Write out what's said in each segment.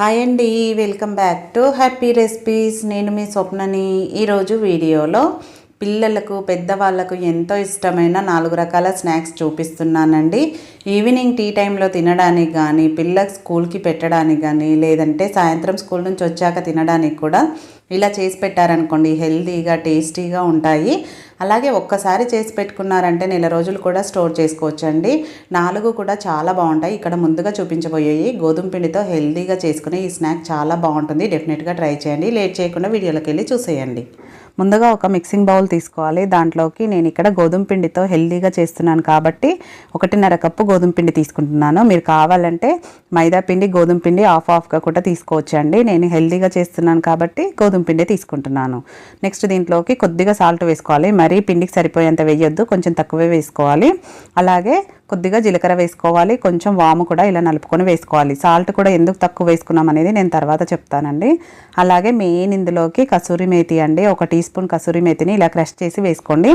Hi అండి welcome back to happy recipes నేను మీ స్వప్నని ఈరోజు వీడియోలో పిల్లలకు పెద్దవాళ్ళకు ఎంతో ఇష్టమైన నాలుగు రకాల స్నాక్స్ చూపిస్తున్నానండి. ఈవినింగ్ టీ టైంలో తినడానికి కానీ పిల్లలకు స్కూల్కి పెట్టడానికి కానీ లేదంటే సాయంత్రం స్కూల్ నుంచి వచ్చాక తినడానికి కూడా ఇలా చేసి పెట్టారనుకోండి హెల్తీగా టేస్టీగా ఉంటాయి. అలాగే ఒక్కసారి చేసి పెట్టుకున్నారంటే నెల రోజులు కూడా స్టోర్ చేసుకోవచ్చండి. నాలుగు కూడా చాలా బాగుంటాయి. ఇక్కడ ముందుగా చూపించబోయేవి గోధుమ పిండితో హెల్తీగా చేసుకునే ఈ స్నాక్ చాలా బాగుంటుంది. డెఫినెట్గా ట్రై చేయండి. లేట్ చేయకుండా వీడియోలోకి వెళ్ళి చూసేయండి. ముందుగా ఒక మిక్సింగ్ బౌల్ తీసుకోవాలి. దాంట్లోకి నేను ఇక్కడ గోధుమ పిండితో హెల్దీగా చేస్తున్నాను కాబట్టి ఒకటిన్నర కప్పు గోధుమ పిండి తీసుకుంటున్నాను. మీరు కావాలంటే మైదా పిండి గోధుమ పిండి ఆఫ్ ఆఫ్గా కూడా తీసుకోవచ్చండి. నేను హెల్దీగా చేస్తున్నాను కాబట్టి గోధుమ పిండి తీసుకుంటున్నాను. నెక్స్ట్ దీంట్లోకి కొద్దిగా సాల్ట్ వేసుకోవాలి. మరీ పిండికి సరిపోయేంత వేయొద్దు. కొంచెం తక్కువే వేసుకోవాలి. అలాగే కొద్దిగా జీలకర్ర వేసుకోవాలి కొంచెం వాము కూడా ఇలా నలుపుకొని వేసుకోవాలి. సాల్ట్ కూడా ఎందుకు తక్కువ వేసుకున్నాం అనేది నేను తర్వాత చెప్తానండి. అలాగే మెయిన్ ఇందులోకి కసూరి మేతి అండి ఒక టీ స్పూన్ కసూరి మేతిని ఇలా క్రష్ చేసి వేసుకోండి.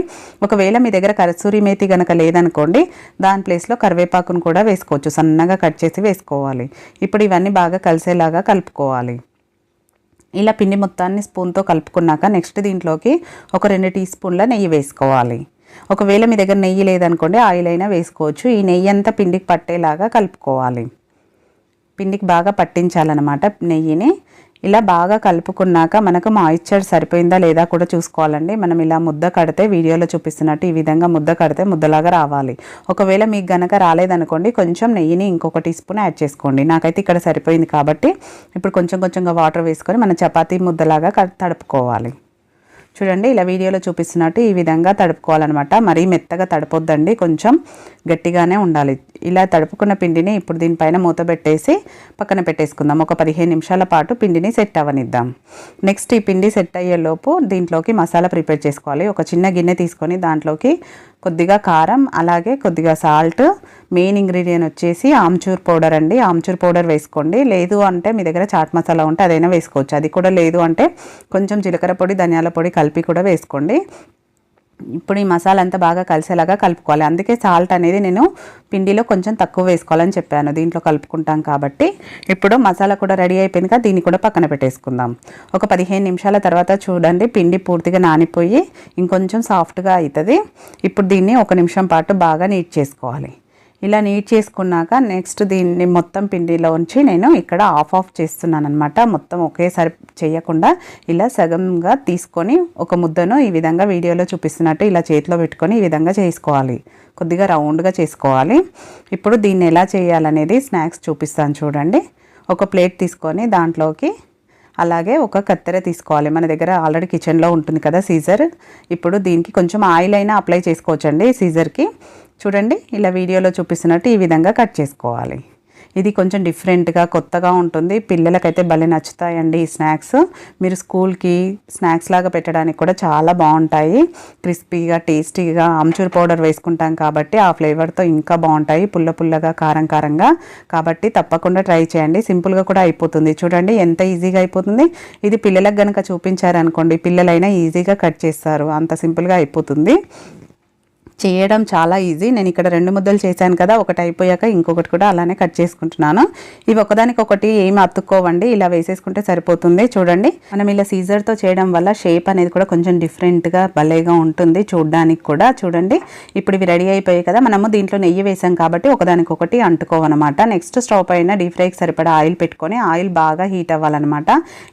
ఒకవేళ మీ దగ్గర కసూరి మేతి కనుక లేదనుకోండి దాని ప్లేస్లో కరివేపాకును కూడా వేసుకోవచ్చు. సన్నగా కట్ చేసి వేసుకోవాలి. ఇప్పుడు ఇవన్నీ బాగా కలిసేలాగా కలుపుకోవాలి. ఇలా పిండి మొత్తాన్ని స్పూన్తో కలుపుకున్నాక నెక్స్ట్ దీంట్లోకి ఒక రెండు టీ స్పూన్ల నెయ్యి వేసుకోవాలి. ఒకవేళ మీ దగ్గర నెయ్యి లేదనుకోండి ఆయిల్ అయినా వేసుకోవచ్చు. ఈ నెయ్యి అంతా పిండికి పట్టేలాగా కలుపుకోవాలి. పిండికి బాగా పట్టించాలన్నమాట నెయ్యిని. ఇలా బాగా కలుపుకున్నాక మనకు మాయిశ్చర్ సరిపోయిందా లేదా కూడా చూసుకోవాలండి. మనం ఇలా ముద్ద కడితే వీడియోలో చూపిస్తున్నట్టు ఈ విధంగా ముద్ద కడితే ముద్దలాగా రావాలి. ఒకవేళ మీకు గనక రాలేదనుకోండి కొంచెం నెయ్యిని ఇంకొక టీ స్పూన్ యాడ్ చేసుకోండి. నాకైతే ఇక్కడ సరిపోయింది కాబట్టి ఇప్పుడు కొంచెం కొంచెంగా వాటర్ వేసుకొని మన చపాతీ ముద్దలాగా తడుపుకోవాలి. చూడండి ఇలా వీడియోలో చూపిస్తున్నట్టు ఈ విధంగా తడుపుకోవాలన్నమాట. మరీ మెత్తగా తడపొద్దండి కొంచెం గట్టిగానే ఉండాలి. ఇలా తడుపుకున్న పిండిని ఇప్పుడు దీనిపైన మూత పెట్టేసి పక్కన పెట్టేసుకుందాం. ఒక పదిహేను నిమిషాల పాటు పిండిని సెట్ అవ్వనిద్దాం. నెక్స్ట్ ఈ పిండి సెట్ అయ్యేలోపు దీంట్లోకి మసాలా ప్రిపేర్ చేసుకోవాలి. ఒక చిన్న గిన్నె తీసుకొని దాంట్లోకి కొద్దిగా కారం అలాగే కొద్దిగా సాల్ట్ మెయిన్ ఇంగ్రీడియంట్ వచ్చేసి ఆమ్చూర్ పౌడర్ అండి. ఆమ్చూర్ పౌడర్ వేసుకోండి. లేదు అంటే మీ దగ్గర చాట్ మసాలా ఉంటే అదైనా వేసుకోవచ్చు. అది కూడా లేదు అంటే కొంచెం జీలకర్ర పొడి ధనియాల పొడి కలిపి కూడా వేసుకోండి. ఇప్పుడు ఈ మసాలా అంతా బాగా కలిసేలాగా కలుపుకోవాలి. అందుకే సాల్ట్ అనేది నేను పిండిలో కొంచెం తక్కువ వేసుకోవాలని చెప్పాను. దీంట్లో కలుపుకుంటాం కాబట్టి. ఇప్పుడు మసాలా కూడా రెడీ అయిపోయింది కదా దీన్ని కూడా పక్కన పెట్టేసుకుందాం. ఒక పదిహేను నిమిషాల తర్వాత చూడండి పిండి పూర్తిగా నానిపోయి ఇంకొంచెం సాఫ్ట్గా అవుతుంది. ఇప్పుడు దీన్ని ఒక నిమిషం పాటు బాగా నీట్ చేసుకోవాలి. ఇలా నీట్ చేసుకున్నాక నెక్స్ట్ దీన్ని మొత్తం పిండిలో ఉంచి నేను ఇక్కడ ఆఫ్ ఆఫ్ చేస్తున్నాను అనమాట మొత్తం ఒకేసారి చేయకుండా ఇలా సగంగా తీసుకొని ఒక ముద్దను ఈ విధంగా వీడియోలో చూపిస్తున్నట్టు ఇలా చేతిలో పెట్టుకొని ఈ విధంగా చేసుకోవాలి. కొద్దిగా రౌండ్గా చేసుకోవాలి. ఇప్పుడు దీన్ని ఎలా చేయాలనేది స్నాక్స్ చూపిస్తాను చూడండి. ఒక ప్లేట్ తీసుకొని దాంట్లోకి అలాగే ఒక కత్తెర తీసుకోవాలి. మన దగ్గర ఆల్రెడీ కిచెన్లో ఉంటుంది కదా సీజర్. ఇప్పుడు దీనికి కొంచెం ఆయిల్ అయినా అప్లై చేసుకోవచ్చండి సీజర్కి. చూడండి ఇలా వీడియోలో చూపిస్తున్నట్టు ఈ విధంగా కట్ చేసుకోవాలి. ఇది కొంచెం డిఫరెంట్గా కొత్తగా ఉంటుంది. పిల్లలకైతే భలే నచ్చుతాయండి ఈ స్నాక్స్. మీరు స్కూల్కి స్నాక్స్ లాగా పెట్టడానికి కూడా చాలా బాగుంటాయి. క్రిస్పీగా టేస్టీగా ఆమ్చూర్ పౌడర్ వేసుకుంటాం కాబట్టి ఆ ఫ్లేవర్తో ఇంకా బాగుంటాయి. పుల్ల పుల్లగా కారం కారంగా. కాబట్టి తప్పకుండా ట్రై చేయండి. సింపుల్గా కూడా అయిపోతుంది. చూడండి ఎంత ఈజీగా అయిపోతుంది. ఇది పిల్లలకు కనుక చూపించారనుకోండి పిల్లలైనా ఈజీగా కట్ చేస్తారు. అంత సింపుల్గా అయిపోతుంది. చేయడం చాలా ఈజీ. నేను ఇక్కడ రెండు ముద్దలు చేశాను కదా ఒకటి అయిపోయాక ఇంకొకటి కూడా అలానే కట్ చేసుకుంటున్నాను. ఇవి ఒకదానికి ఒకటి ఏమి అతుక్కోవండి ఇలా వేసేసుకుంటే సరిపోతుంది. చూడండి మనం ఇలా సీజర్తో చేయడం వల్ల షేప్ అనేది కూడా కొంచెం డిఫరెంట్గా భలేగా ఉంటుంది చూడడానికి కూడా. చూడండి ఇప్పుడు ఇవి రెడీ అయిపోయాయి కదా మనము దీంట్లో నెయ్యి వేసాం కాబట్టి ఒకదానికొకటి అంటుకోవన్నమాట నెక్స్ట్ స్టవ్ పైన డీప్ ఫ్రైకి సరిపడా ఆయిల్ పెట్టుకొని ఆయిల్ బాగా హీట్ అవ్వాలన్నమాట.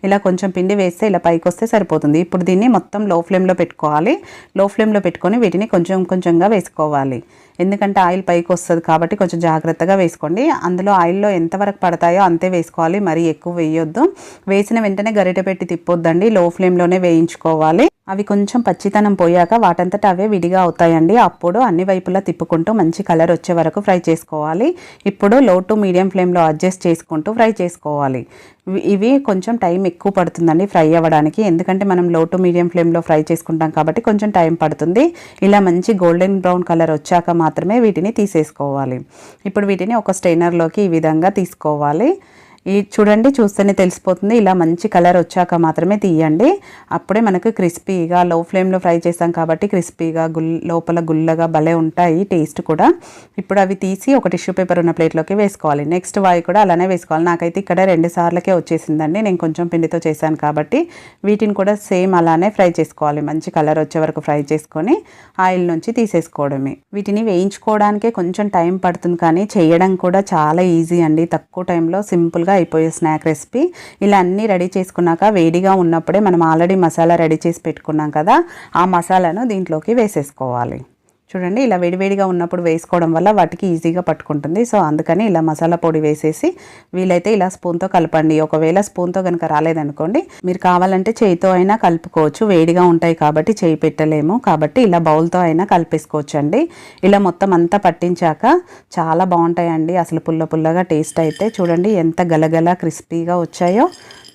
ఇలా కొంచెం పిండి వేస్తే ఇలా పైకి వస్తే సరిపోతుంది. ఇప్పుడు దీన్ని మొత్తం లో ఫ్లేమ్లో పెట్టుకోవాలి లో ఫ్లేమ్లో పెట్టుకొని వీటిని కొంచెం కొంచెం కొంచెంగా వేసుకోవాలి. ఎందుకంటే ఆయిల్ పైకి వస్తుంది కాబట్టి కొంచెం జాగ్రత్తగా వేసుకోండి. అందులో ఆయిల్లో ఎంతవరకు పడతాయో అంతే వేసుకోవాలి. మరీ ఎక్కువ వేయొద్దు. వేసిన వెంటనే గరిట పెట్టి తిప్పొద్దండి. లో ఫ్లేమ్లోనే వేయించుకోవాలి. అవి కొంచెం పచ్చితనం పోయాక వాటంతట అవే విడిగా అవుతాయండి. అప్పుడు అన్ని వైపులా తిప్పుకుంటూ మంచి కలర్ వచ్చే వరకు ఫ్రై చేసుకోవాలి. ఇప్పుడు లో టు మీడియం ఫ్లేమ్లో అడ్జస్ట్ చేసుకుంటూ ఫ్రై చేసుకోవాలి. ఇవి కొంచెం టైం ఎక్కువ పడుతుందండి ఫ్రై అవ్వడానికి. ఎందుకంటే మనం లో టు మీడియం ఫ్లేమ్లో ఫ్రై చేసుకుంటాం కాబట్టి కొంచెం టైం పడుతుంది. ఇలా మంచి గోల్డెన్ బ్రౌన్ కలర్ వచ్చాక మాత్రమే వీటిని తీసేసుకోవాలి. ఇప్పుడు వీటిని ఒక స్టెయినర్లోకి ఈ విధంగా తీసుకోవాలి. ఈ చూడండి చూస్తేనే తెలిసిపోతుంది. ఇలా మంచి కలర్ వచ్చాక మాత్రమే తీయండి. అప్పుడే మనకు క్రిస్పీగా లో ఫ్లేమ్లో ఫ్రై చేస్తాం కాబట్టి క్రిస్పీగా గుల్ లోపల గుల్లగా భలే ఉంటాయి టేస్ట్ కూడా. ఇప్పుడు అవి తీసి ఒక టిష్యూ పేపర్ ఉన్న ప్లేట్లోకి వేసుకోవాలి. నెక్స్ట్ వాయి కూడా అలానే వేసుకోవాలి. నాకైతే ఇక్కడ రెండు సార్లకే వచ్చేసిందండి. నేను కొంచెం పిండితో చేశాను కాబట్టి వీటిని కూడా సేమ్ అలానే ఫ్రై చేసుకోవాలి. మంచి కలర్ వచ్చే వరకు ఫ్రై చేసుకొని ఆయిల్ నుంచి తీసేసుకోవడమే. వీటిని వేయించుకోవడానికే కొంచెం టైం పడుతుంది కానీ చేయడం కూడా చాలా ఈజీ అండి. తక్కువ టైంలో సింపుల్గా అయిపోయే స్నాక్ రెసిపీ ఇలా అన్నీ రెడీ చేసుకున్నాక వేడిగా ఉన్నప్పుడే మనం ఆల్రెడీ మసాలా రెడీ చేసి పెట్టుకున్నాం కదా ఆ మసాలాను దీంట్లోకి వేసేసుకోవాలి. చూడండి ఇలా వేడివేడిగా ఉన్నప్పుడు వేసుకోవడం వల్ల వాటికి ఈజీగా పట్టుకుంటుంది. సో అందుకని ఇలా మసాలా పొడి వేసేసి వీలైతే ఇలా స్పూన్తో కలపండి. ఒకవేళ స్పూన్తో కనుక రాలేదనుకోండి మీరు కావాలంటే చేయితో అయినా కలుపుకోవచ్చు. వేడిగా ఉంటాయి కాబట్టి చేయి పెట్టలేము. కాబట్టి ఇలా బౌల్తో అయినా కలిపేసుకోవచ్చు అండి ఇలా మొత్తం అంతా పట్టించాక చాలా బాగుంటాయండి. అసలు పుల్ల పుల్లగా టేస్ట్ అయితే చూడండి ఎంత గలగల క్రిస్పీగా వచ్చాయో.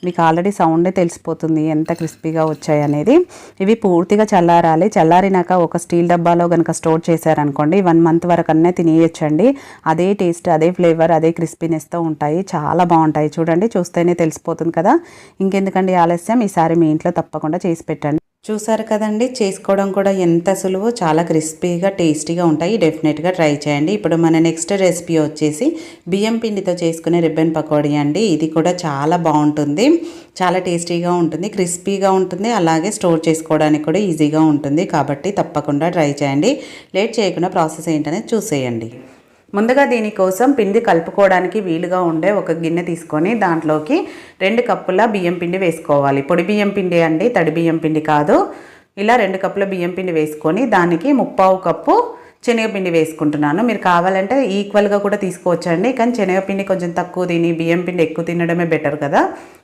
మీకు ఆల్రెడీ సౌండే తెలిసిపోతుంది ఎంత క్రిస్పీగా వచ్చాయి అనేది. ఇవి పూర్తిగా చల్లారాలి. చల్లారినాక ఒక స్టీల్ డబ్బాలో కనుక స్టోర్ చేశారనుకోండి వన్ మంత్ వరకు అన్నీ తినేయచ్చండి. అదే టేస్ట్ అదే ఫ్లేవర్ అదే క్రిస్పీనెస్తో ఉంటాయి. చాలా బాగుంటాయి. చూడండి చూస్తేనే తెలిసిపోతుంది కదా. ఇంకెందుకండి ఆలస్యం? ఈసారి మీ ఇంట్లో తప్పకుండా చేసి పెట్టండి. చూసారు కదండి చేసుకోవడం కూడా ఎంత సులువు చాలా క్రిస్పీగా టేస్టీగా ఉంటాయి. డెఫినెట్గా ట్రై చేయండి. ఇప్పుడు మన నెక్స్ట్ రెసిపీ వచ్చేసి బియ్యం పిండితో చేసుకునే రిబ్బన్ పకోడీ అండి. ఇది కూడా చాలా బాగుంటుంది. చాలా టేస్టీగా ఉంటుంది క్రిస్పీగా ఉంటుంది. అలాగే స్టోర్ చేసుకోవడానికి కూడా ఈజీగా ఉంటుంది. కాబట్టి తప్పకుండా ట్రై చేయండి. లేట్ చేయకుండా ప్రాసెస్ ఏంటనేది చూసేయండి. ముందుగా దీనికోసం పిండి కలుపుకోవడానికి వీలుగా ఉండే ఒక గిన్నె తీసుకొని దాంట్లోకి రెండు కప్పుల బియ్యం పిండి వేసుకోవాలి. పొడి బియ్యం పిండి అండి తడి బియ్యం పిండి కాదు. ఇలా రెండు కప్పుల బియ్యం పిండి వేసుకొని దానికి ముప్పావు కప్పు శనగపిండి వేసుకుంటున్నాను. మీరు కావాలంటే ఈక్వల్గా కూడా తీసుకోవచ్చండి. కానీ శనగపిండి కొంచెం తక్కువ తిని బియ్యం పిండి ఎక్కువ తినడమే బెటర్ కదా.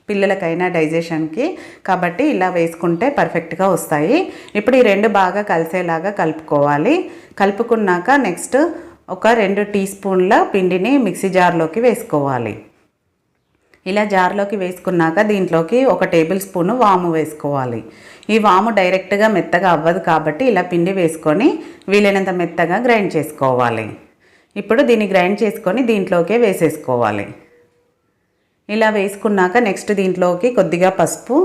పిల్లలకైనా డైజెషన్కి కాబట్టి ఇలా వేసుకుంటే పర్ఫెక్ట్గా వస్తాయి. ఇప్పుడు ఈ రెండు బాగా కలిసేలాగా కలుపుకోవాలి. కలుపుకున్నాక నెక్స్ట్ ఒక రెండు టీ స్పూన్ల పిండిని మిక్సీ జార్లోకి వేసుకోవాలి. ఇలా జార్లోకి వేసుకున్నాక దీంట్లోకి ఒక టేబుల్ స్పూన్ వాము వేసుకోవాలి. ఈ వాము డైరెక్ట్గా మెత్తగా అవ్వదు కాబట్టి ఇలా పిండి వేసుకొని వీలైనంత మెత్తగా గ్రైండ్ చేసుకోవాలి. ఇప్పుడు దీన్ని గ్రైండ్ చేసుకొని దీంట్లోకే వేసేసుకోవాలి. ఇలా వేసుకున్నాక నెక్స్ట్ దీంట్లోకి కొద్దిగా పసుపు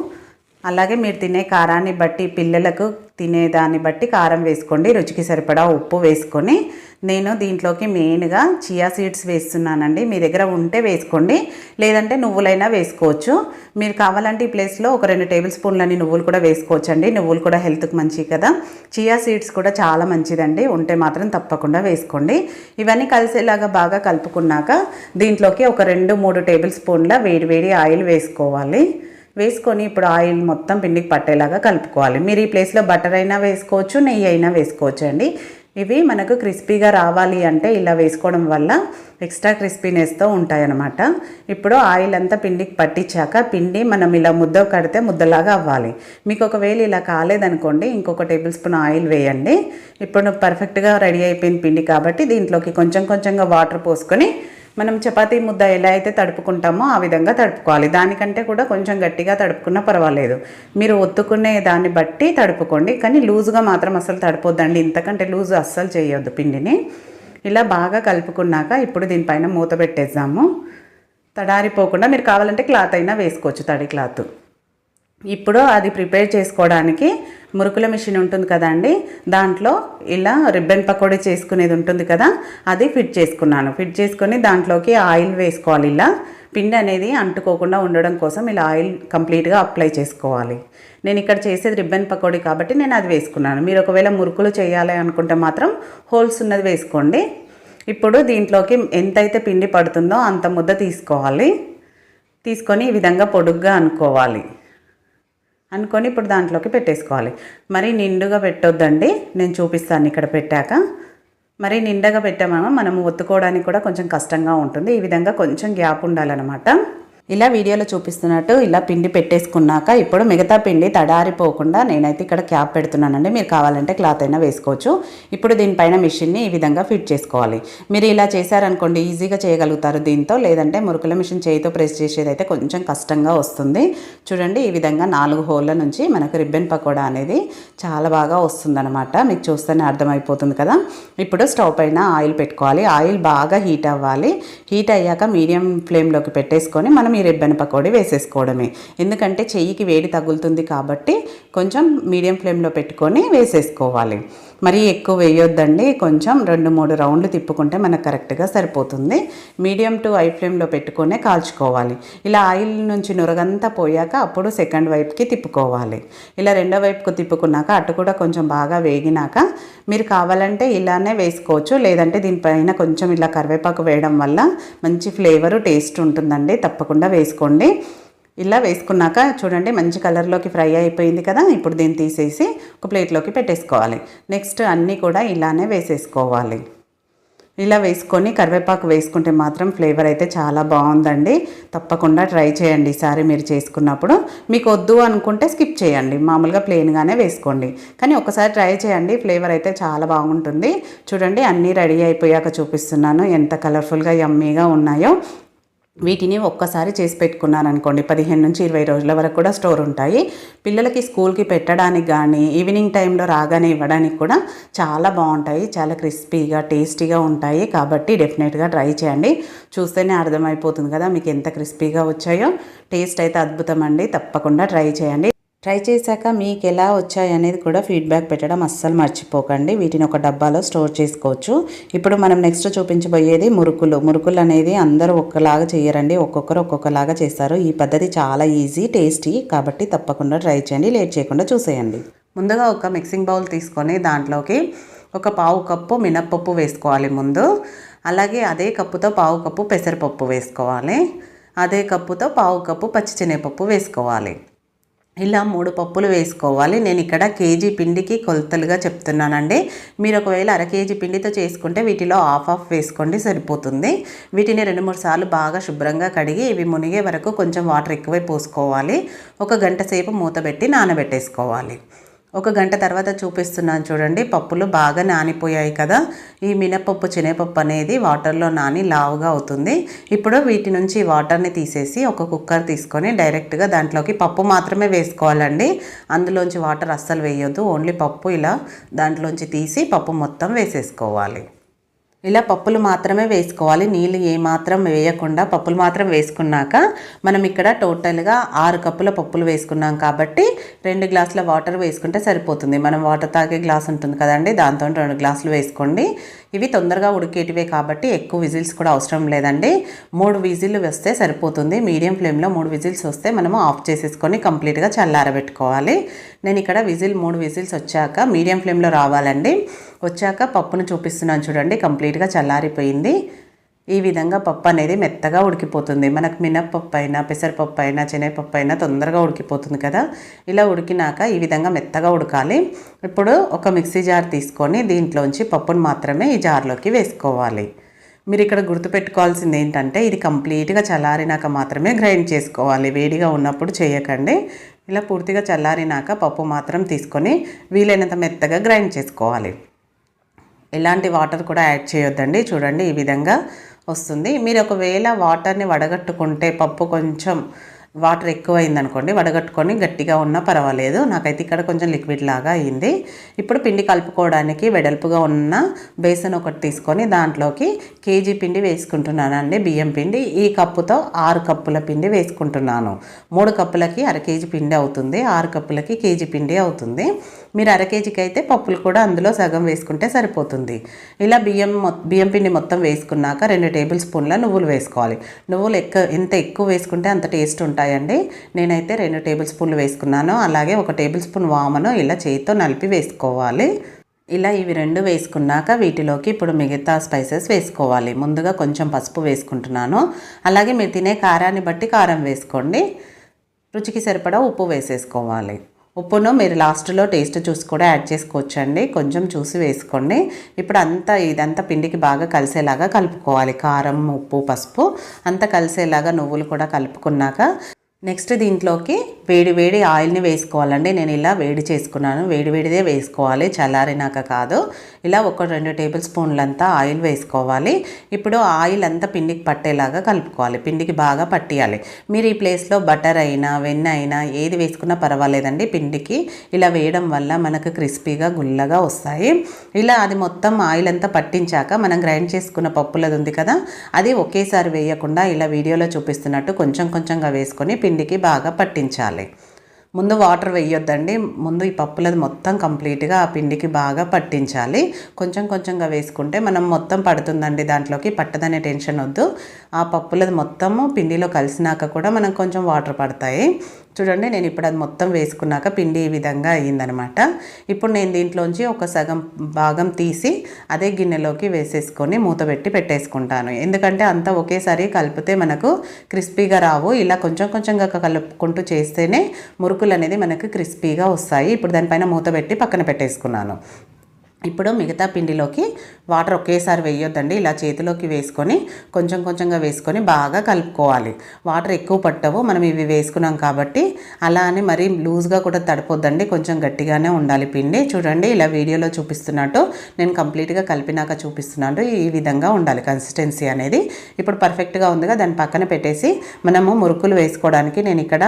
అలాగే మీరు తినే కారాన్ని బట్టి పిల్లలకు తినేదాన్ని బట్టి కారం వేసుకోండి. రుచికి సరిపడా ఉప్పు వేసుకొని నేను దీంట్లోకి మెయిన్గా చియా సీడ్స్ వేస్తున్నానండి. మీ దగ్గర ఉంటే వేసుకోండి. లేదంటే నువ్వులైనా వేసుకోవచ్చు. మీరు కావాలంటే ఈ ప్లేస్లో ఒక రెండు టేబుల్ స్పూన్లని నువ్వులు కూడా వేసుకోవచ్చు అండి నువ్వులు కూడా హెల్త్కి మంచివి కదా. చియా సీడ్స్ కూడా చాలా మంచిదండి. ఉంటే మాత్రం తప్పకుండా వేసుకోండి. ఇవన్నీ కలిసేలాగా బాగా కలుపుకున్నాక దీంట్లోకి ఒక రెండు మూడు టేబుల్ స్పూన్ల వేడి వేడి ఆయిల్ వేసుకోవాలి. వేసుకొని ఇప్పుడు ఆయిల్ మొత్తం పిండికి పట్టేలాగా కలుపుకోవాలి. మీరు ఈ ప్లేస్లో బటర్ అయినా వేసుకోవచ్చు నెయ్యి అయినా వేసుకోవచ్చు అండి. ఇవి మనకు క్రిస్పీగా రావాలి అంటే ఇలా వేసుకోవడం వల్ల ఎక్స్ట్రా క్రిస్పీనెస్తో ఉంటాయన్నమాట. ఇప్పుడు ఆయిల్ అంతా పిండికి పట్టించాక పిండి మనం ఇలా ముద్ద కడితే ముద్దలాగా అవ్వాలి. మీకు ఒకవేళ ఇలా కాలేదనుకోండి ఇంకొక టేబుల్ స్పూన్ ఆయిల్ వేయండి. ఇప్పుడు పర్ఫెక్ట్గా రెడీ అయిపోయింది పిండి కాబట్టి దీంట్లోకి కొంచెం కొంచెంగా వాటర్ పోసుకొని మనం చపాతీ ముద్ద ఎలా అయితే తడుపుకుంటామో ఆ విధంగా తడుపుకోవాలి. దానికంటే కూడా కొంచెం గట్టిగా తడుపుకున్నా పర్వాలేదు. మీరు ఒత్తుకునే దాన్ని బట్టి తడుపుకోండి. కానీ లూజుగా మాత్రం అస్సలు తడిపోద్దండి. ఇంతకంటే లూజ్ అస్సలు చేయొద్దు పిండిని. ఇలా బాగా కలుపుకున్నాక ఇప్పుడు దీనిపైన మూత పెట్టేద్దాము. తడారిపోకుండా మీరు కావాలంటే క్లాత్ అయినా వేసుకోవచ్చు తడి క్లాత్. ఇప్పుడు అది ప్రిపేర్ చేసుకోవడానికి మురుకుల మిషన్ ఉంటుంది కదండి. దాంట్లో ఇలా రిబ్బన్ పకోడీ చేసుకునేది ఉంటుంది కదా అది ఫిట్ చేసుకున్నాను. ఫిట్ చేసుకొని దాంట్లోకి ఆయిల్ వేసుకోవాలి ఇలా. పిండి అనేది అంటుకోకుండా ఉండడం కోసం ఇలా ఆయిల్ కంప్లీట్గా అప్లై చేసుకోవాలి. నేను ఇక్కడ చేసేది రిబ్బన్ పకోడీ కాబట్టి నేను అది వేసుకున్నాను. మీరు ఒకవేళ మురుకులు చేయాలి అనుకుంటే మాత్రం హోల్స్ ఉన్నది వేసుకోండి. ఇప్పుడు దీంట్లోకి ఎంతైతే పిండి పడుతుందో అంత ముద్ద తీసుకోవాలి. తీసుకొని ఈ విధంగా పొడుగ్గా అనుకోవాలి. అనుకొని ఇప్పుడు దాంట్లోకి పెట్టేసుకోవాలి. మరి నిండుగా పెట్టొద్దండి. నేను చూపిస్తాను ఇక్కడ పెట్టాక. మరి నిండగా పెట్టామో? మనం ఒత్తుకోవడానికి కూడా కొంచెం కష్టంగా ఉంటుంది. ఈ విధంగా కొంచెం గ్యాప్ ఉండాలన్నమాట. ఇలా వీడియోలో చూపిస్తున్నట్టు ఇలా పిండి పెట్టేసుకున్నాక ఇప్పుడు మిగతా పిండి తడారిపోకుండా నేనైతే ఇక్కడ క్యాప్ పెడుతున్నానండి. మీరు కావాలంటే క్లాత్ అయినా వేసుకోవచ్చు. ఇప్పుడు దీనిపైన మిషన్ని ఈ విధంగా ఫిట్ చేసుకోవాలి. మీరు ఇలా చేశారనుకోండి ఈజీగా చేయగలుగుతారు దీంతో. లేదంటే మురుకుల మిషన్ చేయితో ప్రెస్ చేసేది అయితే కొంచెం కష్టంగా వస్తుంది. చూడండి ఈ విధంగా నాలుగు హోళ్ళ నుంచి మనకు రిబ్బన్ పకోడా అనేది చాలా బాగా వస్తుందన్నమాట. మీకు చూస్తేనే అర్థమైపోతుంది కదా. ఇప్పుడు స్టవ్ పైన ఆయిల్ పెట్టుకోవాలి. ఆయిల్ బాగా హీట్ అవ్వాలి. హీట్ అయ్యాక మీడియం ఫ్లేమ్లోకి పెట్టేసుకొని మనం మీ రెబ్బెన పకోడీ వేసేసుకోవడమే. ఎందుకంటే చెయ్యికి వేడి తగులుతుంది కాబట్టి కొంచెం మీడియం ఫ్లేమ్లో పెట్టుకొని వేసేసుకోవాలి. మరీ ఎక్కువ వేయొద్దండి. కొంచెం రెండు మూడు రౌండ్లు తిప్పుకుంటే మనకు కరెక్ట్గా సరిపోతుంది. మీడియం టు హై ఫ్లేమ్లో పెట్టుకునే కాల్చుకోవాలి. ఇలా ఆయిల్ నుంచి నురగంతా పోయాక అప్పుడు సెకండ్ వైపుకి తిప్పుకోవాలి. ఇలా రెండో వైపుకు తిప్పుకున్నాక అటు కూడా కొంచెం బాగా వేగినాక మీరు కావాలంటే ఇలానే వేసుకోవచ్చు. లేదంటే దీనిపైన కొంచెం ఇలా కరివేపాకు వేయడం వల్ల మంచి ఫ్లేవరు టేస్ట్ ఉంటుందండి. తప్పకుండా వేసుకోండి. ఇలా వేసుకున్నాక చూడండి మంచి కలర్లోకి ఫ్రై అయిపోయింది కదా ఇప్పుడు దీన్ని తీసేసి ఒక ప్లేట్లోకి పెట్టేసుకోవాలి. నెక్స్ట్ అన్నీ కూడా ఇలానే వేసేసుకోవాలి. ఇలా వేసుకొని కరివేపాకు వేసుకుంటే మాత్రం ఫ్లేవర్ అయితే చాలా బాగుందండి. తప్పకుండా ట్రై చేయండి ఈసారి మీరు చేసుకున్నప్పుడు. మీకు వద్దు అనుకుంటే స్కిప్ చేయండి మామూలుగా ప్లెయిన్గానే వేసుకోండి. కానీ ఒకసారి ట్రై చేయండి ఫ్లేవర్ అయితే చాలా బాగుంటుంది. చూడండి అన్నీ రెడీ అయిపోయాక చూపిస్తున్నాను ఎంత కలర్ఫుల్గా యమ్మీగా ఉన్నాయో. వీటిని ఒక్కసారి చేసి పెట్టుకున్నారనుకోండి. పదిహేను నుంచి ఇరవై రోజుల వరకు కూడా స్టోర్ ఉంటాయి. పిల్లలకి స్కూల్కి పెట్టడానికి కానీ ఈవినింగ్ టైంలో రాగానే ఇవ్వడానికి కూడా చాలా బాగుంటాయి. చాలా క్రిస్పీగా టేస్టీగా ఉంటాయి. కాబట్టి డెఫినెట్గా ట్రై చేయండి. చూస్తేనే అర్థమైపోతుంది కదా మీకు ఎంత క్రిస్పీగా వచ్చాయో. టేస్ట్ అయితే అద్భుతం అండి. తప్పకుండా ట్రై చేయండి. ట్రై చేశాక మీకు ఎలా వచ్చాయి అనేది కూడా ఫీడ్బ్యాక్ పెట్టడం అస్సలు మర్చిపోకండి. వీటిని ఒక డబ్బాలో స్టోర్ చేసుకోవచ్చు. ఇప్పుడు మనం నెక్స్ట్ చూపించబోయేది మురుకులు. మురుకులు అనేది అందరూ ఒక్కలాగా చేయరండి. ఒక్కొక్కరు ఒక్కొక్కలాగా చేస్తారు. ఈ పద్ధతి చాలా ఈజీ టేస్టీ కాబట్టి తప్పకుండా ట్రై చేయండి. లేట్ చేయకుండా చూసేయండి. ముందుగా ఒక మిక్సింగ్ బౌల్ తీసుకొని దాంట్లోకి ఒక పావు కప్పు మినప్పప్పు వేసుకోవాలి ముందు. అలాగే అదే కప్పుతో పావు కప్పు పెసరపప్పు వేసుకోవాలి. అదే కప్పుతో పావు కప్పు పచ్చిశనగపప్పు వేసుకోవాలి. ఇలా మూడు పప్పులు వేసుకోవాలి. నేను ఇక్కడ కేజీ పిండికి కొలతలుగా చెప్తున్నానండి. మీరు ఒకవేళ అర కేజీ పిండితో చేసుకుంటే వీటిలో హాఫ్ ఆఫ్ వేసుకోండి సరిపోతుంది. వీటిని రెండు మూడు సార్లు బాగా శుభ్రంగా కడిగి ఇవి మునిగే వరకు కొంచెం వాటర్ ఎక్కువే పోసుకోవాలి. ఒక గంట సేపు మూత పెట్టి నానబెట్టేసుకోవాలి. ఒక గంట తర్వాత చూపిస్తున్నాను చూడండి. పప్పులు బాగా నానిపోయాయి కదా. ఈ మినపప్పు శనగపప్పు అనేది వాటర్లో నాని లావుగా అవుతుంది. ఇప్పుడు వీటి నుంచి వాటర్ని తీసేసి ఒక కుక్కర్ తీసుకొని డైరెక్ట్గా దాంట్లోకి పప్పు మాత్రమే వేసుకోవాలండి. అందులోంచి వాటర్ అస్సలు వేయొద్దు. ఓన్లీ పప్పు ఇలా దాంట్లోంచి తీసి పప్పు మొత్తం వేసేసుకోవాలి. ఇలా పప్పులు మాత్రమే వేసుకోవాలి. నీళ్ళు ఏమాత్రం వేయకుండా పప్పులు మాత్రం వేసుకున్నాక మనం ఇక్కడ టోటల్గా ఆరు కప్పుల పప్పులు వేసుకున్నాం కాబట్టి రెండు గ్లాసుల వాటర్ వేసుకుంటే సరిపోతుంది. మనం వాటర్ తాగే గ్లాస్ ఉంటుంది కదండి దాంతో రెండు గ్లాసులు వేసుకోండి. ఇవి తొందరగా ఉడికేటివే కాబట్టి ఎక్కువ విజిల్స్ కూడా అవసరం లేదండి. మూడు విజిల్లు వస్తే సరిపోతుంది. మీడియం ఫ్లేమ్లో మూడు విజిల్స్ వస్తే మనము ఆఫ్ చేసేసుకొని కంప్లీట్గా చల్లారబెట్టుకోవాలి. నేను ఇక్కడ విజిల్ మూడు విజిల్స్ వచ్చాక మీడియం ఫ్లేమ్లో రావాలండి. వచ్చాక పప్పును చూపిస్తున్నాను చూడండి కంప్లీట్గా చల్లారిపోయింది. ఈ విధంగా పప్పు అనేది మెత్తగా ఉడికిపోతుంది. మనకు మినప్పప్పు అయినా పెసరపప్పు అయినా శనగపప్పు అయినా తొందరగా ఉడికిపోతుంది కదా. ఇలా ఉడికినాక ఈ విధంగా మెత్తగా ఉడకాలి. ఇప్పుడు ఒక మిక్సీ జార్ తీసుకొని దీంట్లోంచి పప్పును మాత్రమే ఈ జార్లోకి వేసుకోవాలి. మీరు ఇక్కడ గుర్తుపెట్టుకోవాల్సింది ఏంటంటే ఇది కంప్లీట్గా చల్లారినాక మాత్రమే గ్రైండ్ చేసుకోవాలి. వేడిగా ఉన్నప్పుడు చేయకండి. ఇలా పూర్తిగా చల్లారినాక పప్పు మాత్రం తీసుకొని వీలైనంత మెత్తగా గ్రైండ్ చేసుకోవాలి. ఎలాంటి వాటర్ కూడా యాడ్ చేయొద్దండి. చూడండి ఈ విధంగా వస్తుంది. మీరు ఒకవేళ వాటర్ని వడగట్టుకుంటే పప్పు కొంచెం వాటర్ ఎక్కువైంది అనుకోండి వడగట్టుకొని గట్టిగా ఉన్నా పర్వాలేదు. నాకైతే ఇక్కడ కొంచెం లిక్విడ్ లాగా అయింది. ఇప్పుడు పిండి కలుపుకోవడానికి వెడల్పుగా ఉన్న బేసన్ ఒకటి తీసుకొని దాంట్లోకి కేజీ పిండి వేసుకుంటున్నానండి బియ్యం పిండి. ఈ కప్పుతో ఆరు కప్పుల పిండి వేసుకుంటున్నాను. మూడు కప్పులకి అర కేజీ పిండి అవుతుంది ఆరు కప్పులకి కేజీ పిండి అవుతుంది. మీరు అర కేజీకి అయితే పప్పులు కూడా అందులో సగం వేసుకుంటే సరిపోతుంది. ఇలా బియ్యం బియ్యం పిండి మొత్తం వేసుకున్నాక రెండు టేబుల్ స్పూన్ల నువ్వులు వేసుకోవాలి. నువ్వులు ఎక్కువ ఎంత ఎక్కువ వేసుకుంటే అంత టేస్ట్ ఉంటాయండి. నేనైతే రెండు టేబుల్ స్పూన్లు వేసుకున్నాను. అలాగే ఒక టేబుల్ స్పూన్ వామను ఇలా చేతితో నలిపి వేసుకోవాలి. ఇలా ఇవి రెండు వేసుకున్నాక వీటిలోకి ఇప్పుడు మిగతా స్పైసెస్ వేసుకోవాలి. ముందుగా కొంచెం పసుపు వేసుకుంటున్నాను. అలాగే మీరు తినే కారాన్ని బట్టి కారం వేసుకోండి. రుచికి సరిపడా ఉప్పు వేసేసుకోవాలి. ఉప్పును మీరు లాస్ట్లో టేస్ట్ చూసి కూడా యాడ్ చేసుకోవచ్చండి. కొంచెం చూసి వేసుకోండి. ఇప్పుడు అంతా ఇదంతా పిండికి బాగా కలిసేలాగా కలుపుకోవాలి. కారం ఉప్పు పసుపు అంతా కలిసేలాగా నువ్వులు కూడా కలుపుకున్నాక నెక్స్ట్ దీంట్లోకి వేడి వేడి ఆయిల్ని వేసుకోవాలండి. నేను ఇలా వేడి చేసుకున్నాను. వేడి వేడిదే వేసుకోవాలి. చల్లారినాక కాదు. ఇలా ఒక రెండు టేబుల్ స్పూన్లంతా ఆయిల్ వేసుకోవాలి. ఇప్పుడు ఆయిల్ అంతా పిండికి పట్టేలాగా కలుపుకోవాలి. పిండికి బాగా పట్టియాలి. మీరు ఈ ప్లేస్లో బటర్ అయినా వెన్న అయినా ఏది వేసుకున్నా పర్వాలేదండి. పిండికి ఇలా వేయడం వల్ల మనకు క్రిస్పీగా గుల్లగా వస్తాయి. ఇలా అది మొత్తం ఆయిల్ అంతా పట్టించాక మనం గ్రైండ్ చేసుకున్న పప్పులది ఉంది కదా అది ఒకేసారి వేయకుండా ఇలా వీడియోలో చూపిస్తున్నట్టు కొంచెం కొంచెంగా వేసుకొని పిండికి బాగా పట్టించాలి. ముందు వాటర్ వేయొద్దండి. ముందు ఈ పప్పులది మొత్తం కంప్లీట్గా ఆ పిండికి బాగా పట్టించాలి. కొంచెం కొంచెంగా వేసుకుంటే మనం మొత్తం పడుతుందండి దాంట్లోకి. పట్టదనే టెన్షన్ వద్దు. ఆ పప్పులది మొత్తము పిండిలో కలిసినాక కూడా మనం కొంచెం వాటర్ పడతాయి. చూడండి నేను ఇప్పుడు అది మొత్తం వేసుకున్నాక పిండి ఈ విధంగా అయ్యిందనమాట. ఇప్పుడు నేను దీంట్లోంచి ఒక సగం భాగం తీసి అదే గిన్నెలోకి వేసేసుకొని మూత పెట్టి పెట్టేసుకుంటాను. ఎందుకంటే అంతా ఒకేసారి కలిపితే మనకు క్రిస్పీగా రావు. ఇలా కొంచెం కొంచెంగా కలుపుకుంటూ చేస్తేనే మురుకులు అనేది మనకు క్రిస్పీగా వస్తాయి. ఇప్పుడు దానిపైన మూత పెట్టి పక్కన పెట్టేసుకున్నాను. ఇప్పుడు మిగతా పిండిలోకి వాటర్ ఒకేసారి వేయొద్దండి. ఇలా చేతిలోకి వేసుకొని కొంచెం కొంచెంగా వేసుకొని బాగా కలుపుకోవాలి. వాటర్ ఎక్కువ పట్టవు. మనం ఇవి వేసుకున్నాం కాబట్టి అలా అని మరీ లూజ్గా కూడా తడిపోద్దండి. కొంచెం గట్టిగానే ఉండాలి పిండి. చూడండి ఇలా వీడియోలో చూపిస్తున్నట్టు నేను కంప్లీట్గా కలిపినాక చూపిస్తున్నాను. ఈ విధంగా ఉండాలి కన్సిస్టెన్సీ అనేది. ఇప్పుడు పర్ఫెక్ట్గా ఉందిగా దాని పక్కన పెట్టేసి మనము మురుకులు వేసుకోవడానికి నేను ఇక్కడ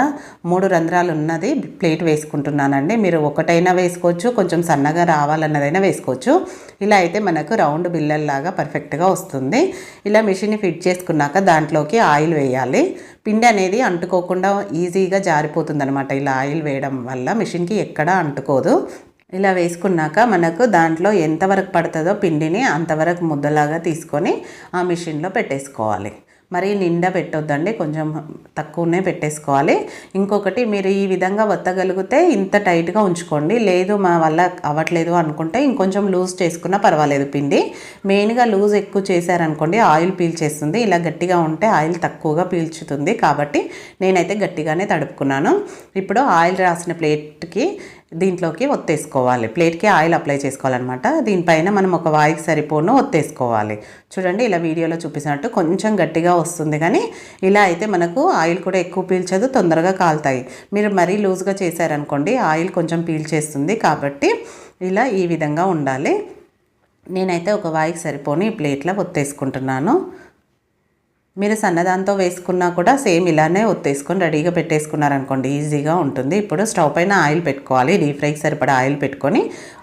మూడు రంధ్రాలు ఉన్నది ప్లేట్ వేసుకుంటున్నానండి. మీరు ఒకటైనా వేసుకోవచ్చు. కొంచెం సన్నగా రావాలన్నదైనా వేసుకోవచ్చు. ఇలా అయితే మనకు రౌండ్ బిల్లల్లాగా పర్ఫెక్ట్గా వస్తుంది. ఇలా మిషన్ ఫిట్ చేసుకున్నాక దాంట్లోకి ఆయిల్ వేయాలి. పిండి అనేది అంటుకోకుండా ఈజీగా జారిపోతుంది అనమాట ఇలా ఆయిల్ వేయడం వల్ల మిషన్కి ఎక్కడా అంటుకోదు. ఇలా వేసుకున్నాక మనకు దాంట్లో ఎంతవరకు పడుతుందో పిండిని అంతవరకు ముద్దలాగా తీసుకొని ఆ మిషన్లో పెట్టేసుకోవాలి. మరి నిండా పెట్టొద్దండి. కొంచెం తక్కువనే పెట్టేసుకోవాలి. ఇంకొకటి మీరు ఈ విధంగా వత్తగలిగితే ఇంత టైట్గా ఉంచుకోండి. లేదు మా వల్ల అవ్వట్లేదు అనుకుంటే ఇంకొంచెం లూజ్ చేసుకున్నా పర్వాలేదు పిండి. మెయిన్గా లూజ్ ఎక్కువ చేశారనుకోండి ఆయిల్ పీల్చేస్తుంది ఇలా గట్టిగా ఉంటే ఆయిల్ తక్కువగా పీల్చుతుంది కాబట్టి నేనైతే గట్టిగానే తడుపుకున్నాను. ఇప్పుడు ఆయిల్ రాసిన ప్లేట్కి దీంట్లోకి ఒత్తేసుకోవాలి. ప్లేట్కి ఆయిల్ అప్లై చేసుకోవాలన్నమాట. దీనిపైన మనం ఒక వాయికి సరిపోను ఒత్తేసుకోవాలి. చూడండి ఇలా వీడియోలో చూపించినట్టు కొంచెం గట్టిగా వస్తుంది కానీ ఇలా అయితే మనకు ఆయిల్ కూడా ఎక్కువ పీల్చదు తొందరగా కాలుతాయి. మీరు మరీ లూజ్గా చేశారనుకోండి ఆయిల్ కొంచెం పీల్చేస్తుంది కాబట్టి ఇలా ఈ విధంగా ఉండాలి. నేనైతే ఒక వాయికి సరిపోని ఈ ప్లేట్లో ఒత్తేసుకుంటున్నాను. మీరు సన్నదాంతో వేసుకున్నా కూడా సేమ్ ఇలానే ఒత్తేసుకొని రెడీగా పెట్టేసుకున్నారనుకోండి ఈజీగా ఉంటుంది. ఇప్పుడు స్టవ్ పైన ఆయిల్ పెట్టుకోవాలి డీప్ ఫ్రైకి సరిపడా ఆయిల్ పెట్టుకొని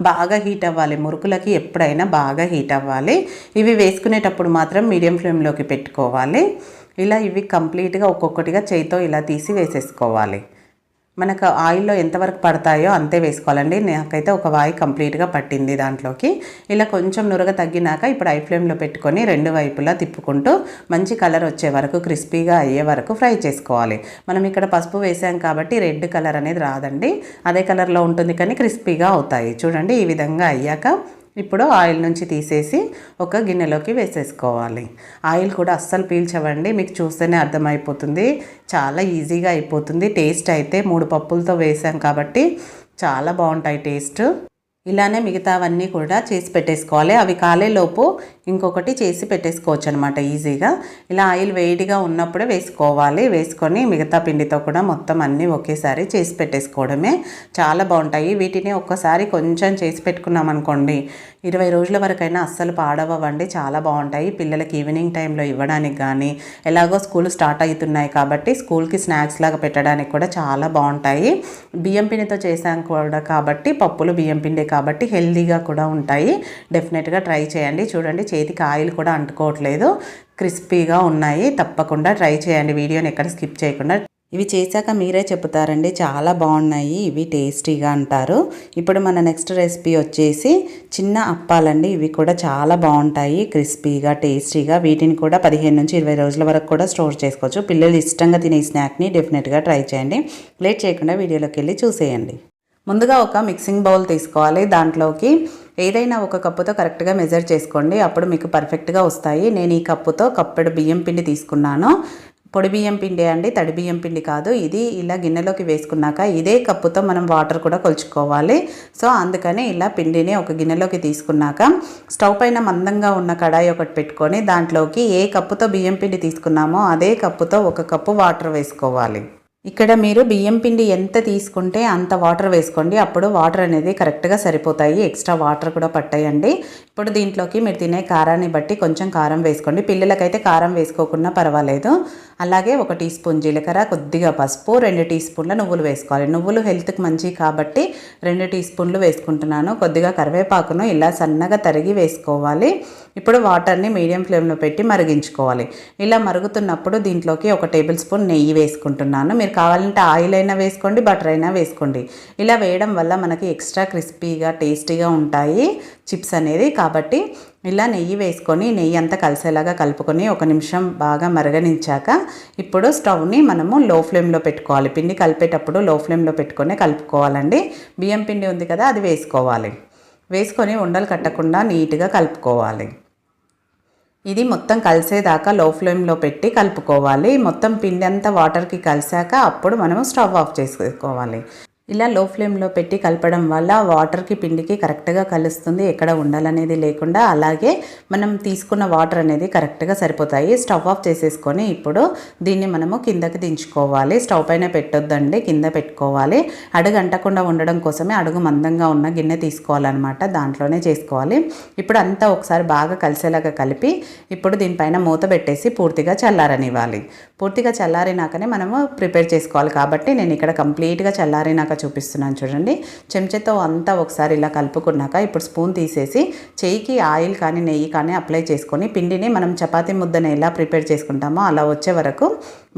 బాగా హీట్ అవ్వాలి. మురుకులకి ఎప్పుడైనా బాగా హీట్ అవ్వాలి. ఇవి వేసుకునేటప్పుడు మాత్రం మీడియం ఫ్లేమ్లోకి పెట్టుకోవాలి. ఇలా ఇవి కంప్లీట్గా ఒక్కొక్కటిగా చేయితో ఇలా తీసి వేసేసుకోవాలి. మనకు ఆయిల్లో ఎంతవరకు పడతాయో అంతే వేసుకోవాలండి. నాకైతే ఒక వాయి కంప్లీట్గా పట్టింది దాంట్లోకి. ఇలా కొంచెం నురగ తగ్గినాక ఇప్పుడు ఐ ఫ్లేమ్లో పెట్టుకొని రెండు వైపులా తిప్పుకుంటూ మంచి కలర్ వచ్చే వరకు క్రిస్పీగా అయ్యే వరకు ఫ్రై చేసుకోవాలి. మనం ఇక్కడ పసుపు వేసాం కాబట్టి రెడ్ కలర్ అనేది రాదండి. అదే కలర్లో ఉంటుంది కానీ క్రిస్పీగా అవుతాయి. చూడండి ఈ విధంగా అయ్యాక ఇప్పుడు ఆయిల్ నుంచి తీసేసి ఒక గిన్నెలోకి వేసేసుకోవాలి. ఆయిల్ కూడా అస్సలు పీల్చవండి మీకు చూస్తేనే అర్థమైపోతుంది. చాలా ఈజీగా అయిపోతుంది. టేస్ట్ అయితే మూడు పప్పులతో వేసాం కాబట్టి చాలా బాగుంటాయి టేస్ట్. ఇలానే మిగతావన్నీ కూడా చేసి పెట్టేసుకోవాలి. అవి కాలేలోపు ఇంకొకటి చేసి పెట్టేసుకోవచ్చు అనమాట ఈజీగా. ఇలా ఆయిల్ వేడిగా ఉన్నప్పుడే వేసుకోవాలి. వేసుకొని మిగతా పిండితో కూడా మొత్తం అన్నీ ఒకేసారి చేసి పెట్టేసుకోవడమే చాలా బాగుంటాయి. వీటిని ఒక్కసారి కొంచెం చేసి పెట్టుకున్నాం అనుకోండి ఇరవై రోజుల వరకైనా అస్సలు పాడవండి చాలా బాగుంటాయి. పిల్లలకి ఈవినింగ్ టైంలో ఇవ్వడానికి కానీ ఎలాగో స్కూల్ స్టార్ట్ అవుతున్నాయి కాబట్టి స్కూల్కి స్నాక్స్ లాగా పెట్టడానికి కూడా చాలా బాగుంటాయి. బియ్యం పిండితో చేసాం కూడా కాబట్టి పప్పులు బియ్యం పిండి కాబట్టి హెల్దీగా కూడా ఉంటాయి. డెఫినెట్గా ట్రై చేయండి. చూడండి చేతికి ఆయిల్ కూడా అంటుకోవట్లేదు. క్రిస్పీగా ఉన్నాయి. తప్పకుండా ట్రై చేయండి. వీడియోని ఎక్కడ స్కిప్ చేయకుండా. ఇవి చేశాక మీరే చెప్తారండి. చాలా బాగున్నాయి. ఇవి టేస్టీగా అంటారు. ఇప్పుడు మన నెక్స్ట్ రెసిపీ వచ్చేసి చిన్న అప్పాలండి. ఇవి కూడా చాలా బాగుంటాయి. క్రిస్పీగా టేస్టీగా. వీటిని కూడా పదిహేను నుంచి ఇరవై రోజుల వరకు కూడా స్టోర్ చేసుకోవచ్చు. పిల్లలు ఇష్టంగా తినే స్నాక్ని డెఫినెట్గా ట్రై చేయండి. లేట్ చేయకుండా వీడియోలోకి వెళ్ళి చూసేయండి. ముందుగా ఒక మిక్సింగ్ బౌల్ తీసుకోవాలి దాంట్లోకి. ఏదైనా ఒక కప్పుతో కరెక్ట్గా మెజర్ చేసుకోండి. అప్పుడు మీకు పర్ఫెక్ట్గా వస్తాయి. నేను ఈ కప్పుతో కప్పెడు బియ్యం పిండి తీసుకున్నాను. పొడి బియ్యం పిండి అండి తడి బియ్యం పిండి కాదు. ఇది ఇలా గిన్నెలోకి వేసుకున్నాక ఇదే కప్పుతో మనం వాటర్ కూడా కొలుచుకోవాలి. సో అందుకని ఇలా పిండిని ఒక గిన్నెలోకి తీసుకున్నాక స్టవ్ పైన మందంగా ఉన్న కడాయి ఒకటి పెట్టుకొని దాంట్లోకి ఏ కప్పుతో బియ్యం పిండి తీసుకున్నామో అదే కప్పుతో ఒక కప్పు వాటర్ వేసుకోవాలి. ఇక్కడ మీరు బియ్యం పిండి ఎంత తీసుకుంటే అంత వాటర్ వేసుకోండి. అప్పుడు వాటర్ అనేది కరెక్ట్గా సరిపోతాయి. ఎక్స్ట్రా వాటర్ కూడా పట్టాయండి. ఇప్పుడు దీంట్లోకి మీరు తినే కారాన్ని బట్టి కొంచెం కారం వేసుకోండి. పిల్లలకైతే కారం వేసుకోకుండా పర్వాలేదు. అలాగే ఒక టీ స్పూన్ జీలకర్ర కొద్దిగా పసుపు రెండు టీ స్పూన్ల నువ్వులు వేసుకోవాలి. నువ్వులు హెల్త్కి మంచి కాబట్టి రెండు టీ స్పూన్లు వేసుకుంటున్నాను. కొద్దిగా కరివేపాకును ఇలా సన్నగా తరిగి వేసుకోవాలి. ఇప్పుడు వాటర్ని మీడియం ఫ్లేమ్లో పెట్టి మరిగించుకోవాలి. ఇలా మరుగుతున్నప్పుడు దీంట్లోకి ఒక టేబుల్ స్పూన్ నెయ్యి వేసుకుంటున్నాను. మీరు కావాలంటే ఆయిల్ అయినా వేసుకోండి బటర్ అయినా వేసుకోండి. ఇలా వేయడం వల్ల మనకి ఎక్స్ట్రా క్రిస్పీగా టేస్టీగా ఉంటాయి చిప్స్ అనేది. కాబట్టి ఇలా నెయ్యి వేసుకొని నెయ్యి అంతా కలిసేలాగా కలుపుకొని ఒక నిమిషం బాగా మరగనించాక ఇప్పుడు స్టవ్ని మనము లో ఫ్లేమ్లో పెట్టుకోవాలి. పిండి కలిపేటప్పుడు లో ఫ్లేమ్లో పెట్టుకొని కలుపుకోవాలండి. బియ్యం పిండి ఉంది కదా అది వేసుకోవాలి. వేసుకొని ఉండలు కట్టకుండా నీట్గా కలుపుకోవాలి. ఇది మొత్తం కలిసేదాకా లో ఫ్లేమ్లో పెట్టి కలుపుకోవాలి. మొత్తం పిండి అంతా వాటర్కి కలిసాక అప్పుడు మనము స్టవ్ ఆఫ్ చేసుకోవాలి. ఇలా లో ఫ్లేమ్లో పెట్టి కలపడం వల్ల వాటర్కి పిండికి కరెక్ట్గా కలుస్తుంది. ఎక్కడ ఉండాలనేది లేకుండా అలాగే మనం తీసుకున్న వాటర్ అనేది కరెక్ట్గా సరిపోతాయి. స్టవ్ ఆఫ్ చేసేసుకొని ఇప్పుడు దీన్ని మనము కిందకి దించుకోవాలి. స్టవ్ పైన పెట్టొద్దండి కింద పెట్టుకోవాలి. అడుగు అంటకుండా ఉండడం కోసమే అడుగు మందంగా ఉన్న గిన్నె తీసుకోవాలన్నమాట. దాంట్లోనే చేసుకోవాలి. ఇప్పుడు అంతా ఒకసారి బాగా కలిసేలాగా కలిపి ఇప్పుడు దీనిపైన మూత పెట్టేసి పూర్తిగా చల్లారనివ్వాలి. పూర్తిగా చల్లారినాకనే మనము ప్రిపేర్ చేసుకోవాలి. కాబట్టి నేను ఇక్కడ కంప్లీట్గా చల్లారినాక చూపిస్తున్నాను చూడండి. చెంచాతో అంతా ఒకసారి ఇలా కలుపుకున్నాక ఇప్పుడు స్పూన్ తీసేసి చేయికి ఆయిల్ కానీ నెయ్యి కానీ అప్లై చేసుకొని పిండిని మనం చపాతీ ముద్దను ఎలా ప్రిపేర్ చేసుకుంటామో అలా వచ్చే వరకు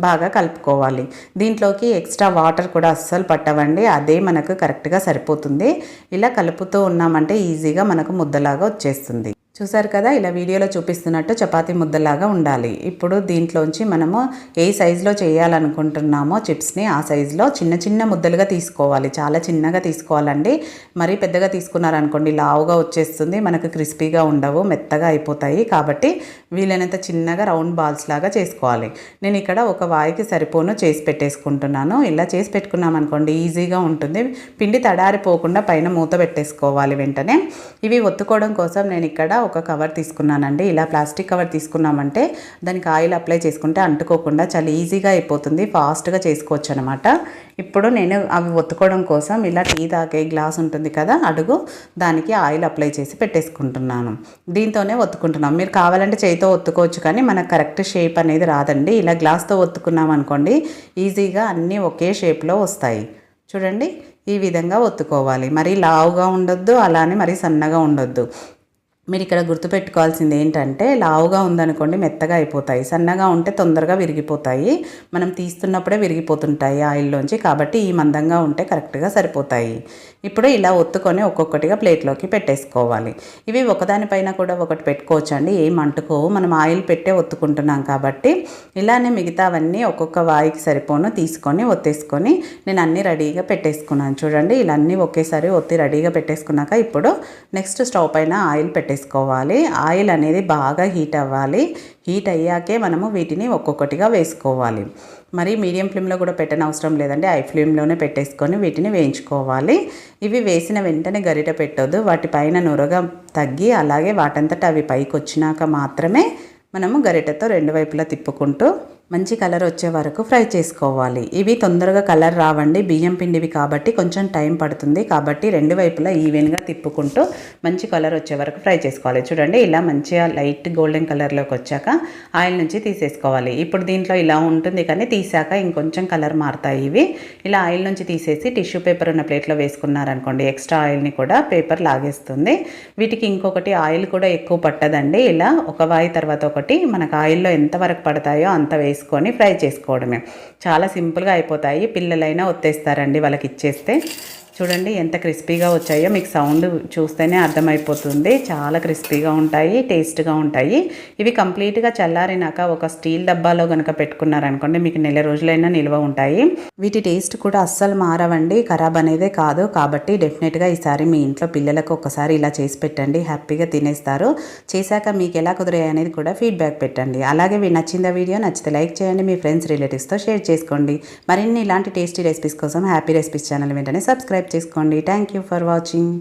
బాగా కలుపుకోవాలి. దీంట్లోకి ఎక్స్ట్రా వాటర్ కూడా అస్సలు పట్టవండి. అదే మనకు కరెక్ట్గా సరిపోతుంది. ఇలా కలుపుతూ ఉన్నామంటే ఈజీగా మనకు ముద్దలాగా వచ్చేస్తుంది. చూసారు కదా ఇలా వీడియోలో చూపిస్తున్నట్టు చపాతీ ముద్దలాగా ఉండాలి. ఇప్పుడు దీంట్లోంచి మనము ఏ సైజులో చేయాలనుకుంటున్నామో చిప్స్ని ఆ సైజులో చిన్న చిన్న ముద్దలుగా తీసుకోవాలి. చాలా చిన్నగా తీసుకోవాలండి. మరీ పెద్దగా తీసుకున్నారనుకోండి లావుగా వచ్చేస్తుంది. మనకు క్రిస్పీగా ఉండవు మెత్తగా అయిపోతాయి. కాబట్టి వీలైనంత చిన్నగా రౌండ్ బాల్స్ లాగా చేసుకోవాలి. నేను ఇక్కడ ఒక వాయికి సరిపోను చేసి పెట్టేసుకుంటున్నాను. ఇలా చేసి పెట్టుకున్నాం అనుకోండి ఈజీగా ఉంటుంది. పిండి తడారిపోకుండా పైన మూత పెట్టేసుకోవాలి వెంటనే. ఇవి ఒత్తుకోవడం కోసం నేను ఇక్కడ ఒక కవర్ తీసుకున్నానండి. ఇలా ప్లాస్టిక్ కవర్ తీసుకున్నామంటే దానికి ఆయిల్ అప్లై చేసుకుంటే అంటుకోకుండా చాలా ఈజీగా అయిపోతుంది. ఫాస్ట్గా చేసుకోవచ్చు అనమాట ఇప్పుడు నేను అవి ఒత్తుకోవడం కోసం ఇలా టీ తాగే గ్లాస్ ఉంటుంది కదా అడుగు దానికి ఆయిల్ అప్లై చేసి పెట్టేసుకుంటున్నాను. దీంతోనే ఒత్తుకుంటున్నాం. మీరు కావాలంటే చేయితో ఒత్తుకోవచ్చు కానీ మనకు కరెక్ట్ షేప్ అనేది రాదండి. ఇలా గ్లాస్తో ఒత్తుకున్నాం అనుకోండి ఈజీగా అన్నీ ఒకే షేప్లో వస్తాయి. చూడండి ఈ విధంగా ఒత్తుకోవాలి. మరీ లావుగా ఉండొద్దు అలానే మరీ సన్నగా ఉండొద్దు. మీరు ఇక్కడ గుర్తుపెట్టుకోవాల్సింది ఏంటంటే లావుగా ఉందనుకోండి మెత్తగా అయిపోతాయి. సన్నగా ఉంటే తొందరగా విరిగిపోతాయి. మనం తీస్తున్నప్పుడే విరిగిపోతుంటాయి ఆయిల్లోంచి. కాబట్టి ఈ మందంగా ఉంటే కరెక్ట్గా సరిపోతాయి. ఇప్పుడు ఇలా ఒత్తుకొని ఒక్కొక్కటిగా ప్లేట్లోకి పెట్టేసుకోవాలి. ఇవి ఒకదానిపైన కూడా ఒకటి పెట్టుకోవచ్చు అండి ఏం అంటుకోవు. మనం ఆయిల్ పెట్టే ఒత్తుకుంటున్నాం కాబట్టి ఇలానే మిగతావన్నీ ఒక్కొక్క వాయికి సరిపోను. తీసుకొని ఒత్తేసుకొని నేను అన్నీ రెడీగా పెట్టేసుకున్నాను. చూడండి ఇలా అన్నీ ఒకేసారి ఒత్తి రెడీగా పెట్టేసుకున్నాక ఇప్పుడు నెక్స్ట్ స్టవ్ పైన ఆయిల్ వేసుకోవాలి. ఆయిల్ అనేది బాగా హీట్ అవ్వాలి. హీట్ అయ్యాకే మనము వీటిని ఒక్కొక్కటిగా వేసుకోవాలి. మరి మీడియం ఫ్లేమ్లో కూడా పెట్టని అవసరం లేదండి. హై ఫ్లేమ్లోనే పెట్టేసుకొని వీటిని వేయించుకోవాలి. ఇవి వేసిన వెంటనే గరిట పెట్టొద్దు. వాటిపైన నురగ తగ్గి అలాగే వాటంతట అవి పైకి వచ్చినాక మాత్రమే మనము గరిటతో రెండు వైపులా తిప్పుకుంటూ మంచి కలర్ వచ్చే వరకు ఫ్రై చేసుకోవాలి. ఇవి తొందరగా కలర్ రావండి. బియ్యం పిండివి కాబట్టి కొంచెం టైం పడుతుంది. కాబట్టి రెండు వైపులా ఈవెన్గా తిప్పుకుంటూ మంచి కలర్ వచ్చే వరకు ఫ్రై చేసుకోవాలి. చూడండి ఇలా మంచిగా లైట్ గోల్డెన్ కలర్లోకి వచ్చాక ఆయిల్ నుంచి తీసేసుకోవాలి. ఇప్పుడు దీంట్లో ఇలా ఉంటుంది కానీ తీసాక ఇంకొంచెం కలర్ మారుతాయి ఇవి. ఇలా ఆయిల్ నుంచి తీసేసి టిష్యూ పేపర్ ఉన్న ప్లేట్లో వేసుకున్నారనుకోండి ఎక్స్ట్రా ఆయిల్ని కూడా పేపర్ లాగేస్తుంది. వీటికి ఇంకొకటి ఆయిల్ కూడా ఎక్కువ పట్టదండి. ఇలా ఒక వాయి తర్వాత ఒకటి మనకు ఆయిల్లో ఎంతవరకు పడతాయో అంత వేసి వేసుకొని ఫ్రై చేసుకోవడమే. చాలా సింపుల్గా అయిపోతాయి. పిల్లలైనా ఒత్తేస్తారండి వాళ్ళకి ఇచ్చేస్తే. చూడండి ఎంత క్రిస్పీగా వచ్చాయో మీకు సౌండ్ చూస్తేనే అర్థమైపోతుంది. చాలా క్రిస్పీగా ఉంటాయి టేస్ట్గా ఉంటాయి. ఇవి కంప్లీట్గా చల్లారినాక ఒక స్టీల్ డబ్బాలో కనుక పెట్టుకున్నారనుకోండి మీకు నెల రోజులైనా నిల్వ ఉంటాయి. వీటి టేస్ట్ కూడా అస్సలు మారవండి ఖరాబ్ అనేదే కాదు. కాబట్టి డెఫినెట్గా ఈసారి మీ ఇంట్లో పిల్లలకు ఒకసారి ఇలా చేసి పెట్టండి హ్యాపీగా తినేస్తారు. చేశాక మీకు ఎలా కుదిరాయి అనేది కూడా ఫీడ్బ్యాక్ పెట్టండి. అలాగే నచ్చిన నచ్చిందా వీడియో నచ్చితే లైక్ చేయండి మీ ఫ్రెండ్స్ రిలేటివ్స్తో షేర్ చేసుకోండి. మరిన్ని ఇలాంటి టేస్టీ రెసిపీస్ కోసం హ్యాపీ రెసిపీస్ ఛానల్ వెంటనే సబ్స్క్రైబ్ చేసుకోండి థ్యాంక్ యూ ఫర్ వాచింగ్